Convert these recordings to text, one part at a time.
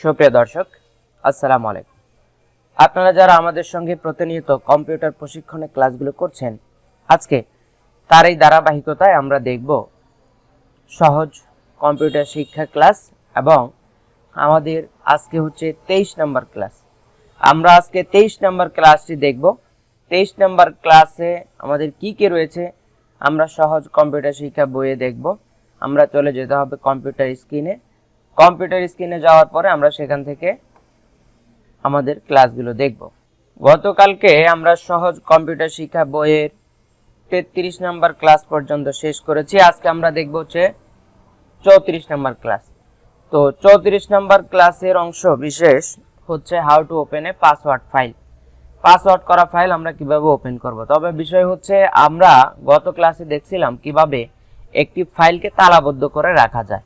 সুপ্রিয় দর্শক, আসসালামু আলাইকুম। আপনারা যারা আমাদের সঙ্গে প্রতিনিয়ত কম্পিউটার প্রশিক্ষণের ক্লাসগুলো করছেন, আজকে তার এই ধারাবাহিকতায় আমরা দেখব সহজ কম্পিউটার শিক্ষা ক্লাস এবং আমাদের আজকে হচ্ছে তেইশ নম্বর ক্লাস। আমরা আজকে তেইশ নম্বর ক্লাসটি দেখব। তেইশ নম্বর ক্লাসে আমাদের কি কি রয়েছে, আমরা সহজ কম্পিউটার শিক্ষা বইয়ে দেখব। আমরা চলে যেতে হবে কম্পিউটার স্ক্রিনে। কম্পিউটার স্ক্রিনে যাওয়ার পরে আমরা সেখান থেকে আমাদের ক্লাসগুলো দেখব। গতকালকে আমরা সহজ কম্পিউটার শিক্ষা বইয়ের তেত্রিশ নাম্বার ক্লাস পর্যন্ত শেষ করেছি। আজকে আমরা দেখব হচ্ছে চৌত্রিশ নাম্বার ক্লাস। তো চৌত্রিশ নাম্বার ক্লাসের অংশ বিশেষ হচ্ছে how to open a password file password করা ফাইল আমরা কীভাবে ওপেন করব? তবে বিষয় হচ্ছে আমরা গত ক্লাসে দেখছিলাম কীভাবে একটি ফাইলকে তালাবদ্ধ করে রাখা যায়।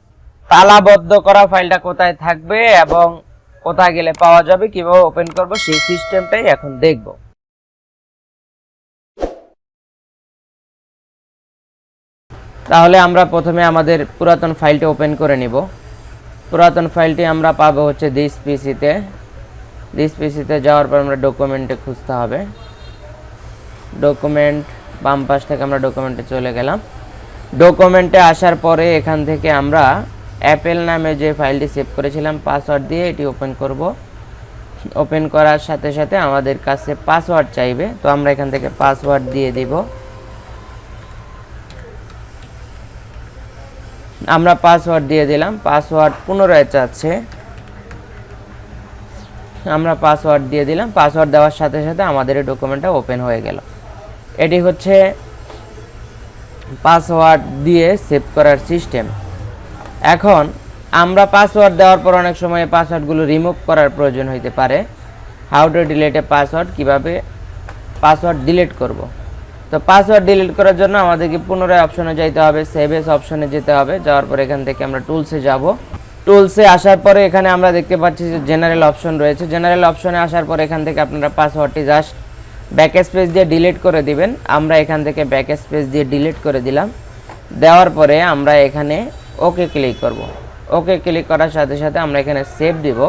তালাবদ্ধ করা ফাইলটা কোথায় থাকবে এবং কোথায় গেলে পাওয়া যাবে, কীভাবে ওপেন করব, সেই সিস্টেমটাই এখন দেখব। তাহলে আমরা প্রথমে আমাদের পুরাতন ফাইলটি ওপেন করে নিব। পুরাতন ফাইলটি আমরা পাবো হচ্ছে দিস পিসিতে দিস পিসিতে যাওয়ার পর আমরা ডকুমেন্টে খুঁজতে হবে। ডকুমেন্ট বাম পাশ থেকে আমরা ডকুমেন্টে চলে গেলাম। ডকুমেন্টে আসার পরে এখান থেকে আমরা অ্যাপেল নামে যে ফাইলটি সেভ করেছিলাম পাসওয়ার্ড দিয়ে এটি ওপেন করব। ওপেন করার সাথে সাথে আমাদের কাছে পাসওয়ার্ড চাইবে, তো আমরা এখান থেকে পাসওয়ার্ড দিয়ে দিব। আমরা পাসওয়ার্ড দিয়ে দিলাম পাসওয়ার্ড পুনরায় চাচ্ছে। আমরা পাসওয়ার্ড দিয়ে দিলাম পাসওয়ার্ড দেওয়ার সাথে সাথে আমাদের এই ডকুমেন্টটা ওপেন হয়ে গেল। এটি হচ্ছে পাসওয়ার্ড দিয়ে সেভ করার সিস্টেম এখন আমরা পাসওয়ার্ড দেওয়ার পর অনেক সময় পাসওয়ার্ডগুলো রিমুভ করার প্রয়োজন হইতে পারে। How to delete a password কীভাবে পাসওয়ার্ড ডিলিট করব। তো পাসওয়ার্ড ডিলিট করার জন্য আমাদেরকে পুনরায় অপশনে যাইতে হবে সেভেস অপশনে যেতে হবে। যাওয়ার পর এখান থেকে আমরা টুলসে যাব। টুলসে আসার পরে এখানে আমরা দেখতে পাচ্ছি যে জেনারেল অপশন রয়েছে। জেনারেল অপশনে আসার পর এখান থেকে আপনারা পাসওয়ার্ডটি জাস্ট ব্যাক স্পেস দিয়ে ডিলিট করে দিবেন। আমরা এখান থেকে ব্যাক স্পেস দিয়ে ডিলিট করে দিলাম। দেওয়ার পরে আমরা এখানে ওকে ক্লিক করব। ওকে ক্লিক করার সাথে সাথে আমরা এখানে সেভ দিব।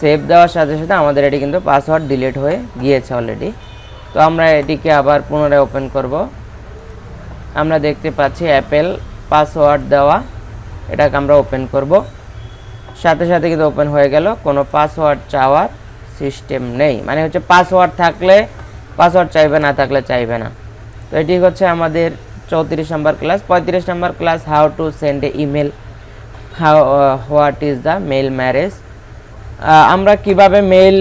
সেভ দেওয়ার সাথে সাথে আমাদের এটি কিন্তু পাসওয়ার্ড ডিলিট হয়ে গিয়েছে অলরেডি তো আমরা এটিকে আবার পুনরায় ওপেন করব। আমরা দেখতে পাচ্ছি অ্যাপেল পাসওয়ার্ড দেওয়া, এটাকে আমরা ওপেন করব। সাথে সাথে কিন্তু ওপেন হয়ে গেল, কোনো পাসওয়ার্ড চাওয়ার সিস্টেম নেই। মানে হচ্ছে পাসওয়ার্ড থাকলে পাসওয়ার্ড চাইবে না থাকলে চাইবে না। তো এটি হচ্ছে আমাদের চৌত্রিশ নম্বর ক্লাস, পঁয়ত্রিশ number class how to send a email how what is the mail marriage আমরা কীভাবে মেল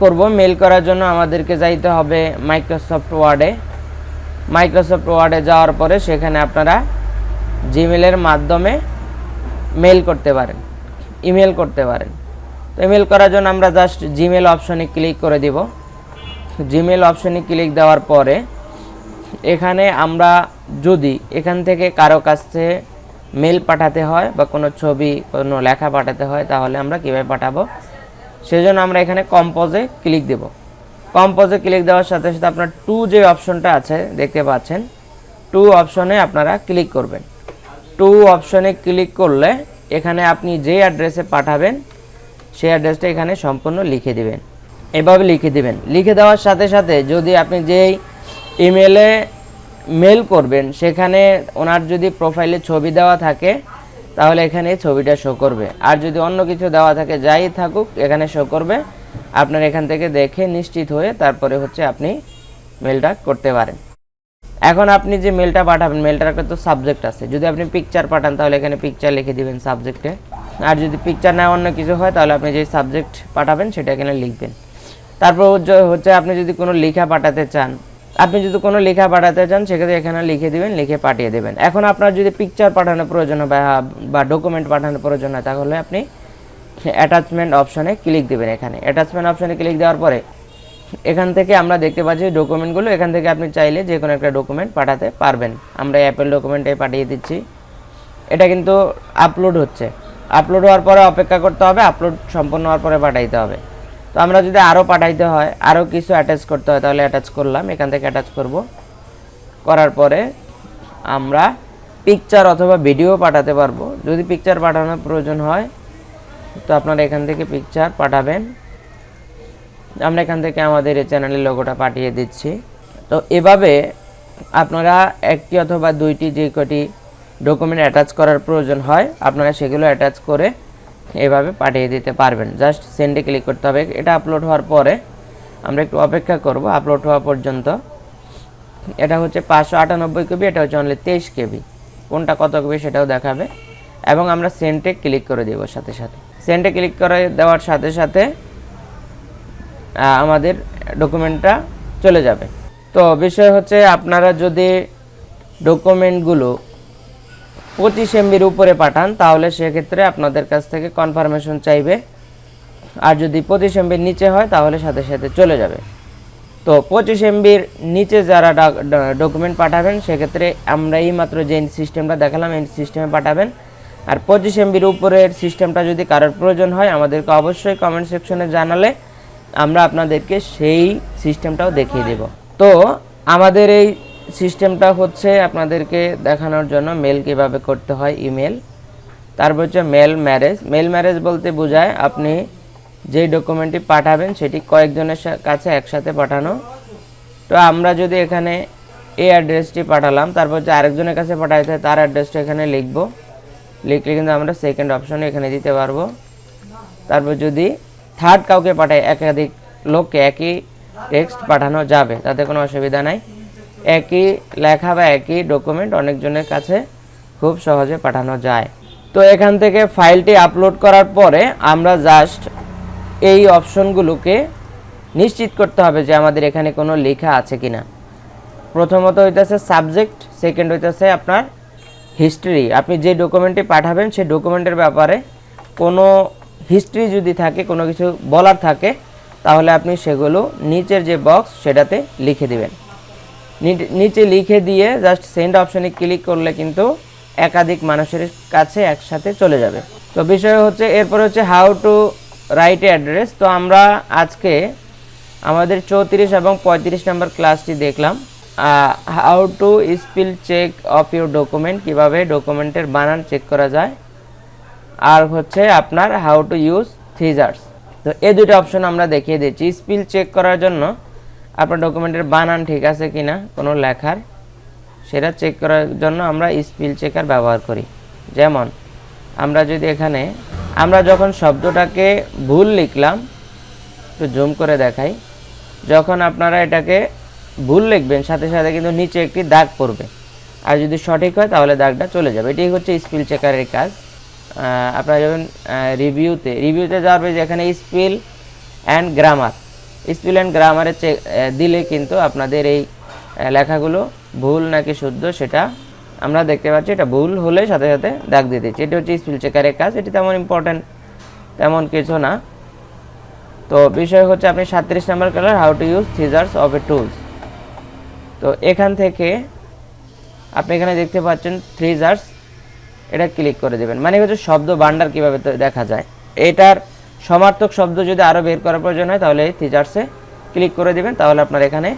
করব? মেল করার জন্য আমাদেরকে যাইতে হবে মাইক্রোসফট ওয়ার্ডে মাইক্রোসফট ওয়ার্ডে যাওয়ার পরে সেখানে আপনারা জিমেলের মাধ্যমে মেল করতে পারেন ইমেল করতে পারেন। তো ইমেল করার জন্য আমরা জাস্ট জিমেল অপশনে ক্লিক করে দিব। জিমেল অপশনে ক্লিক দেওয়ার পরে এখানে আমরা যদি এখান থেকে কারও কাছে মেল পাঠাতে হয় বা কোনো ছবি, কোনো লেখা পাঠাতে হয়, তাহলে আমরা কীভাবে পাঠাবো? সেজন্য আমরা এখানে কম্পোজে ক্লিক দেব। কম্পোজে ক্লিক দেওয়ার সাথে সাথে আপনার টু যে অপশনটা আছে, দেখতে পাচ্ছেন টু অপশনে আপনারা ক্লিক করবেন। টু অপশনে ক্লিক করলে এখানে আপনি যে অ্যাড্রেসে পাঠাবেন, সেই অ্যাড্রেসটা এখানে সম্পূর্ণ লিখে দিবেন। এভাবে লিখে দিবেন। লিখে দেওয়ার সাথে সাথে যদি আপনি যেই ইমেলে মেল করবেন, সেখানে ওনার যদি প্রোফাইলে ছবি দেওয়া থাকে, তাহলে এখানে ছবিটা শো করবে। আর যদি অন্য কিছু দেওয়া থাকে, যাই থাকুক, এখানে শো করবে। আপনার এখান থেকে দেখে নিশ্চিত হয়ে তারপরে হচ্ছে আপনি মেলটা করতে পারেন। এখন আপনি যে মেলটা পাঠাবেন মেলটার একটা তো সাবজেক্ট আছে। যদি আপনি পিকচার পাঠান, তাহলে এখানে পিকচার লিখে দিবেন সাবজেক্টে আর যদি পিকচার না অন্য কিছু হয়, তাহলে আপনি যে সাবজেক্ট পাঠাবেন, সেটা এখানে লিখবেন। তারপর হচ্ছে- আপনি যদি কোনো লেখা পাঠাতে চান আপনি যদি কোনো লেখা পাঠাতে চান, সেক্ষেত্রে এখানে লিখে দিবেন, লিখে পাঠিয়ে দেবেন। এখন আপনার যদি পিকচার পাঠানোর প্রয়োজন হয় বা- ডকুমেন্ট পাঠানোর প্রয়োজন হয়, তাহলে আপনি অ্যাটাচমেন্ট অপশনে ক্লিক দেবেন এখানে। অ্যাটাচমেন্ট অপশনে ক্লিক দেওয়ার পরে এখান থেকে আমরা দেখতে পাচ্ছি ডকুমেন্টগুলো এখান থেকে আপনি চাইলে যে কোনো একটা ডকুমেন্ট পাঠাতে পারবেন। আমরা অ্যাপেল ডকুমেন্টে পাঠিয়ে দিচ্ছি। এটা কিন্তু আপলোড হচ্ছে। আপলোড হওয়ার পরে অপেক্ষা করতে হবে আপলোড সম্পন্ন হওয়ার পরে পাঠাইতে হবে। তো আমরা যদি আরও পাঠাইতে হয় আরও কিছু অ্যাটাচ করতে হয়, তাহলে অ্যাটাচ করলাম, এখান থেকে অ্যাটাচ করব। করার পরে আমরা পিকচার অথবা ভিডিও পাঠাতে পারব। যদি পিকচার পাঠানোর প্রয়োজন হয়, তো আপনারা এখান থেকে পিকচার পাঠাবেন। আমরা এখান থেকে আমাদের এই চ্যানেলের লোগোটা পাঠিয়ে দিচ্ছি। তো এভাবে আপনারা একটি অথবা দুইটি যে কটি ডকুমেন্ট অ্যাটাচ করার প্রয়োজন হয়, আপনারা সেগুলো অ্যাটাচ করে এভাবে পাঠিয়ে দিতে পারবেন। জাস্ট সেন্ডে ক্লিক করতে হবে। এটা আপলোড হওয়ার পরে আমরা একটু অপেক্ষা করব। আপলোড হওয়া পর্যন্ত। এটা হচ্ছে পাঁচশো আটানব্বই কেবি, এটা হচ্ছে অনলি তেইশ কেবি। কোনটা কত কেবি সেটাও দেখাবে। এবং আমরা সেন্টে ক্লিক করে দেব সাথে সাথে। সেন্টে ক্লিক করে দেওয়ার সাথে সাথে আমাদের ডকুমেন্টটা চলে যাবে। তো বিষয় হচ্ছে আপনারা যদি ডকুমেন্টগুলো পঁচিশ এমবির উপরে পাঠান, তাহলে সেক্ষেত্রে আপনাদের কাছ থেকে কনফার্মেশন চাইবে। আর যদি পঁচিশ এমবির নিচে হয়, তাহলে সাথে সাথে চলে যাবে। তো পঁচিশ এমবির নিচে যারা ডকুমেন্ট পাঠাবেন, সেক্ষেত্রে আমরা এই মাত্র যে সিস্টেমটা দেখালাম এই সিস্টেমে পাঠাবেন। আর পঁচিশ এমবির উপরের সিস্টেমটা যদি কারোর প্রয়োজন হয়, আমাদেরকে অবশ্যই কমেন্ট সেকশনে জানালে আমরা আপনাদেরকে সেই সিস্টেমটাও দেখিয়ে দেব। তো আমাদের এই সিস্টেমটা হচ্ছে আপনাদেরকে দেখানোর জন্য মেল কীভাবে করতে হয় ইমেল তারপর হচ্ছে মেল ম্যারেজ মেল ম্যারেজ বলতে বোঝায় আপনি যেই ডকুমেন্টটি পাঠাবেন সেটি কয়েকজনের কাছে একসাথে পাঠানো। তো আমরা যদি এখানে এই অ্যাড্রেসটি পাঠালাম, তারপর হচ্ছে আরেকজনের কাছে পাঠাইতে হয়, তার অ্যাড্রেসটা এখানে লিখব। লিখলে কিন্তু আমরা সেকেন্ড অপশনে এখানে দিতে পারব। তারপর যদি থার্ড কাউকে পাঠাই, একাধিক লোককে একই টেক্সট পাঠানো যাবে, তাতে কোনো অসুবিধা নাই। একই লেখা বা একই ডকুমেন্ট অনেকজনের কাছে খুব সহজে পাঠানো যায়। তো এখান থেকে ফাইলটি আপলোড করার পরে আমরা জাস্ট এই অপশনগুলোকে নিশ্চিত করতে হবে যে আমাদের এখানে কোনো লেখা আছে কিনা। প্রথমত হইতেছে সাবজেক্ট সেকেন্ড হইতেছে আপনার হিস্ট্রি আপনি যে ডকুমেন্টটি পাঠাবেন, সেই ডকুমেন্টের ব্যাপারে কোনো হিস্ট্রি যদি থাকে, কোনো কিছু বলার থাকে, তাহলে আপনি সেগুলো নিচের যে বক্স সেটাতে লিখে দিবেন। নিচে লিখে দিয়ে জাস্ট সেন্ড অপশনে ক্লিক করলে কিন্তু একাধিক মানুষের কাছে একসাথে চলে যাবে। তো বিষয় হচ্ছে, এরপর হচ্ছে হাউ টু রাইট অ্যাড্রেস তো আমরা আজকে আমাদের চৌত্রিশ এবং পঁয়ত্রিশ নম্বর ক্লাসটি দেখলাম। How to spell check of your document কীভাবে ডকুমেন্টের বানান চেক করা যায়। আর হচ্ছে আপনার হাউ টু ইউজ থিজার্স তো এই দুটো অপশন আমরা দেখিয়ে দিচ্ছি স্পিল চেক করার জন্য আপনার ডকুমেন্টের বানান ঠিক আছে কি না কোনো লেখার, সেটা চেক করার জন্য আমরা স্পিল চেকার ব্যবহার করি। যেমন, আমরা যদি এখানে, আমরা যখন শব্দটাকে ভুল লিখলাম, একটু জুম করে দেখাই, যখন আপনারা এটাকে ভুল লিখবেন, সাথে সাথে কিন্তু নিচে একটি দাগ পড়বে। আর যদি সঠিক হয়, তাহলে দাগটা চলে যাবে। এটাই হচ্ছে স্পিল চেকারের কাজ। আপনারা যখন রিভিউতে রিভিউতে যাওয়ার পরে যেখানে spell and grammar spell and গ্রামারে দিলে কিন্তু আপনাদের এই লেখাগুলো ভুল নাকি শুদ্ধ সেটা আমরা দেখতে পাচ্ছি। এটা ভুল হলে সাথে সাথে দাগ দিয়ে দিচ্ছি। এটা হচ্ছে স্পিল চেকারের কাজ, এটি তেমন ইম্পর্ট্যান্ট তেমন কিছু না। তো বিষয় হচ্ছে আপনি সাতত্রিশ number colour how to use thesaurus of a tools তো এখান থেকে আপনি এখানে দেখতে পাচ্ছেন থ্রিজার্স এটা ক্লিক করে দেবেন। মানে হচ্ছে শব্দ ভান্ডার কীভাবে দেখা যায়। এটার সমার্থক শব্দ যদি আরও বের করার প্রয়োজন হয়, তাহলে থিজার্সে ক্লিক করে দেবেন, তাহলে আপনার এখানে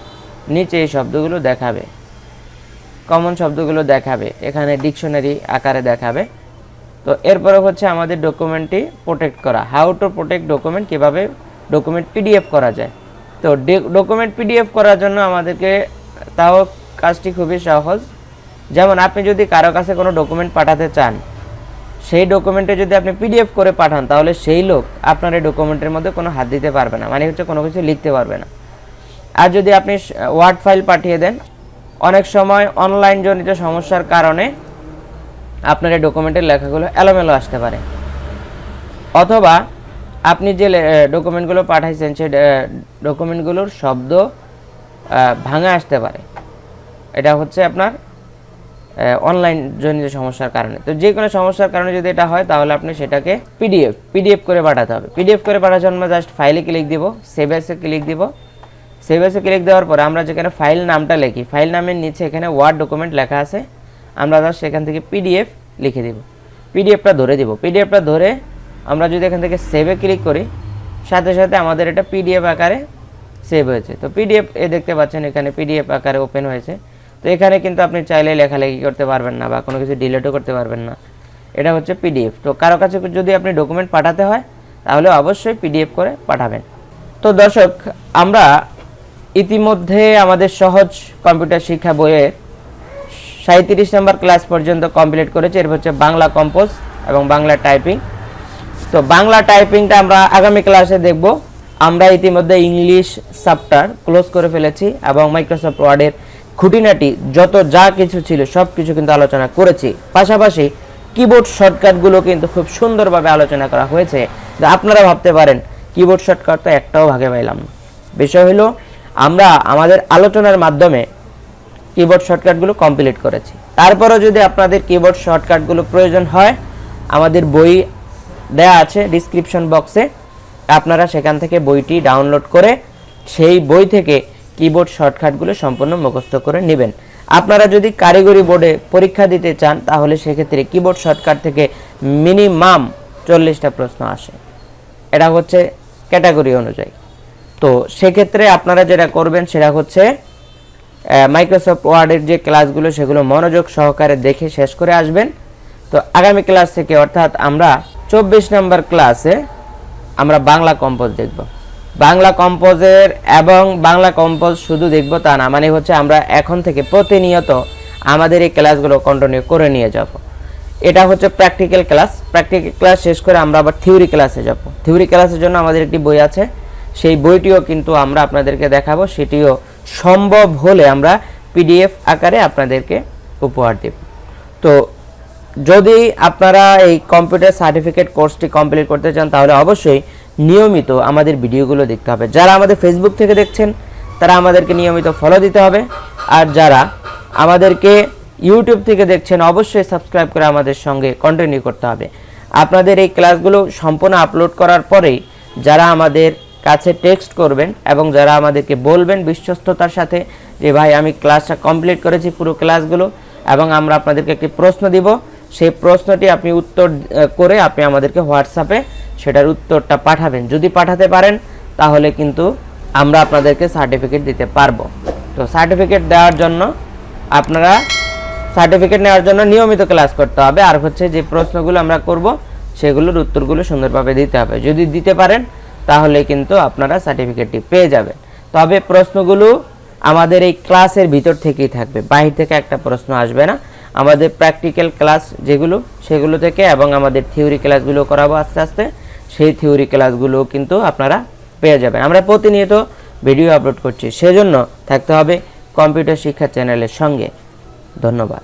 নিচে এই শব্দগুলো দেখাবে। কমন শব্দগুলো দেখাবে, এখানে ডিকশনারি আকারে দেখাবে। তো এরপরে হচ্ছে আমাদের ডকুমেন্টটি প্রোটেক্ট করা। হাউ টু প্রোটেক্ট ডকুমেন্ট কীভাবে ডকুমেন্ট পিডিএফ করা যায়। তো ডকুমেন্ট পিডিএফ করার জন্য আমাদেরকে, তাও কাজটি খুবই সহজ। যেমন আপনি যদি কারও কাছে কোনো ডকুমেন্ট পাঠাতে চান সেই ডকুমেন্টে যদি আপনি পিডিএফ করে পাঠান, তাহলে সেই লোক আপনার এই ডকুমেন্টের মধ্যে কোনো হাত দিতে পারবে না। মানে হচ্ছে কোনো কিছু লিখতে পারবে না। আর যদি আপনি ওয়ার্ড ফাইল পাঠিয়ে দেন, অনেক সময় অনলাইন জনিত সমস্যার কারণে আপনার এই ডকুমেন্টের লেখাগুলো এলোমেলো আসতে পারে। অথবা আপনি যে ডকুমেন্টগুলো পাঠাইছেন, সেই ডকুমেন্টগুলোর শব্দ ভাঙা আসতে পারে। এটা হচ্ছে আপনার অনলাইন জনিত সমস্যার কারণে। তো যে কোনো সমস্যার কারণে যদি এটা হয়, তাহলে আপনি সেটাকে পিডিএফ পিডিএফ করে পাঠাতে হবে। পিডিএফ করে পাঠার জন্য জাস্ট ফাইলে ক্লিক দিব সেভ এসে ক্লিক দিব। সেভ এসে ক্লিক দেওয়ার পরে আমরা যেখানে ফাইল নামটা লিখি ফাইল নামের নিচে এখানে ওয়ার্ড ডকুমেন্ট লেখা আছে, আমরা জাস্ট সেখান থেকে পিডিএফ লিখে দিব। পিডিএফটা ধরে দিব। পিডিএফটা ধরে আমরা যদি এখান থেকে সেভে ক্লিক করি, সাথে সাথে আমাদের এটা পিডিএফ আকারে সেভ হয়েছে। তো পিডিএফ এ দেখতে পাচ্ছেন এখানে পিডিএফ আকারে ওপেন হয়েছে। তো এখানে কিন্তু আপনি চাইলে লেখালেখি করতে পারবেন না বা কোনো কিছু ডিলেটও করতে পারবেন না। এটা হচ্ছে পিডিএফ তো কারও কাছে যদি আপনি ডকুমেন্ট পাঠাতে হয়, তাহলে অবশ্যই পিডিএফ করে পাঠাবেন। তো দর্শক, আমরা ইতিমধ্যে আমাদের সহজ কম্পিউটার শিক্ষা বইয়ের সাঁত্রিশ নম্বর ক্লাস পর্যন্ত কমপ্লিট করেছি। এর হচ্ছে বাংলা কম্পোজ এবং বাংলা টাইপিং তো বাংলা টাইপিংটা আমরা আগামী ক্লাসে দেখব। আমরা ইতিমধ্যে ইংলিশ চ্যাপ্টার ক্লোজ করে ফেলেছি এবং মাইক্রোসফট ওয়ার্ডের খুঁটিনাটি, যত যা কিছু ছিল সব কিছু কিন্তু আলোচনা করেছি। পাশাপাশি কিবোর্ড শর্টকাটগুলো কিন্তু খুব সুন্দরভাবে আলোচনা করা হয়েছে। আপনারা ভাবতে পারেন কিবোর্ড শর্টকাট তো একটাও ভাগে পাইলাম বিষয় হলো, আমরা আমাদের আলোচনার মাধ্যমে কিবোর্ড শর্টকাটগুলো কমপ্লিট করেছি। তারপরেও যদি আপনাদের কিবোর্ড শর্টকাটগুলো প্রয়োজন হয়, আমাদের বই দেয়া আছে ডিসক্রিপশন বক্সে আপনারা সেখান থেকে বইটি ডাউনলোড করে সেই বই থেকে কিবোর্ড শর্টকাটগুলো সম্পূর্ণ মুখস্থ করে নেবেন। আপনারা যদি কারিগরি বোর্ডে পরীক্ষা দিতে চান, তাহলে সেক্ষেত্রে কিবোর্ড শর্টকাট থেকে মিনিমাম চল্লিশটা প্রশ্ন আসে। এটা হচ্ছে ক্যাটাগরি অনুযায়ী। তো সেক্ষেত্রে আপনারা যেটা করবেন, সেটা হচ্ছে মাইক্রোসফট ওয়ার্ডের যে ক্লাসগুলো সেগুলো মনোযোগ সহকারে দেখে শেষ করে আসবেন। তো আগামী ক্লাস থেকে অর্থাৎ আমরা চব্বিশ নম্বর ক্লাসে আমরা বাংলা কম্পোজ দেখব। বাংলা কম্পোজের এবং বাংলা কম্পোজ শুধু দেখব তা না মানে হচ্ছে আমরা এখন থেকে প্রতিনিয়ত আমাদের এই ক্লাসগুলো কন্টিনিউ করে নিয়ে যাব। এটা হচ্ছে প্র্যাকটিক্যাল ক্লাস প্র্যাকটিক্যাল ক্লাস শেষ করে আমরা আবার থিওরি ক্লাসে যাব। থিওরি ক্লাসের জন্য আমাদের একটি বই আছে। সেই বইটিও কিন্তু আমরা আপনাদেরকে দেখাবো। সেটিও সম্ভব হলে আমরা পিডিএফ আকারে আপনাদেরকে উপহার দেব। তো যদি আপনারা এই কম্পিউটার সার্টিফিকেট কোর্সটি কমপ্লিট করতে চান, তাহলে অবশ্যই নিয়মিত আমাদের ভিডিওগুলো দেখতে হবে। যারা আমাদের ফেসবুক থেকে দেখছেন, তারা আমাদেরকে নিয়মিত ফলো দিতে হবে। আর যারা আমাদেরকে ইউটিউব থেকে দেখছেন, অবশ্যই সাবস্ক্রাইব করে আমাদের সঙ্গে কন্টিনিউ করতে হবে। আপনাদের এই ক্লাসগুলো সম্পূর্ণ আপলোড করার পরেই যারা আমাদের কাছে টেক্সট করবেন এবং যারা আমাদেরকে বলবেন বিশ্বস্ততার সাথে যে, ভাই, আমি ক্লাসটা কমপ্লিট করেছি, পুরো ক্লাসগুলো এবং আমরা আপনাদেরকে একটি প্রশ্ন দিব। সেই প্রশ্নটি আপনি উত্তর করে আপনি আমাদেরকে হোয়াটসঅ্যাপে সেটার উত্তরটা পাঠাবেন। যদি পাঠাতে পারেন, তাহলে কিন্তু আমরা আপনাদেরকে সার্টিফিকেট দিতে পারব। তো সার্টিফিকেট দেওয়ার জন্য আপনারা সার্টিফিকেট নেওয়ার জন্য নিয়মিত ক্লাস করতে হবে। আর হচ্ছে যে প্রশ্নগুলো আমরা করব, সেগুলোর উত্তরগুলো সুন্দরভাবে দিতে হবে। যদি দিতে পারেন, তাহলে কিন্তু আপনারা সার্টিফিকেটটি পেয়ে যাবেন। তবে প্রশ্নগুলো আমাদের এই ক্লাসের ভিতর থেকেই থাকবে। বাহির থেকে একটা প্রশ্ন আসবে না। আমাদের প্র্যাকটিক্যাল ক্লাস যেগুলো, সেগুলো থেকে এবং আমাদের থিওরি ক্লাসগুলো করাবো আস্তে আস্তে। সেই থিওরি ক্লাসগুলো কিন্তু আপনারা পেয়ে যাবেন। আমরা প্রতিনিয়ত ভিডিও আপলোড করছি। সেজন্য থাকতে হবে কম্পিউটার শিক্ষা চ্যানেলের সঙ্গে। ধন্যবাদ।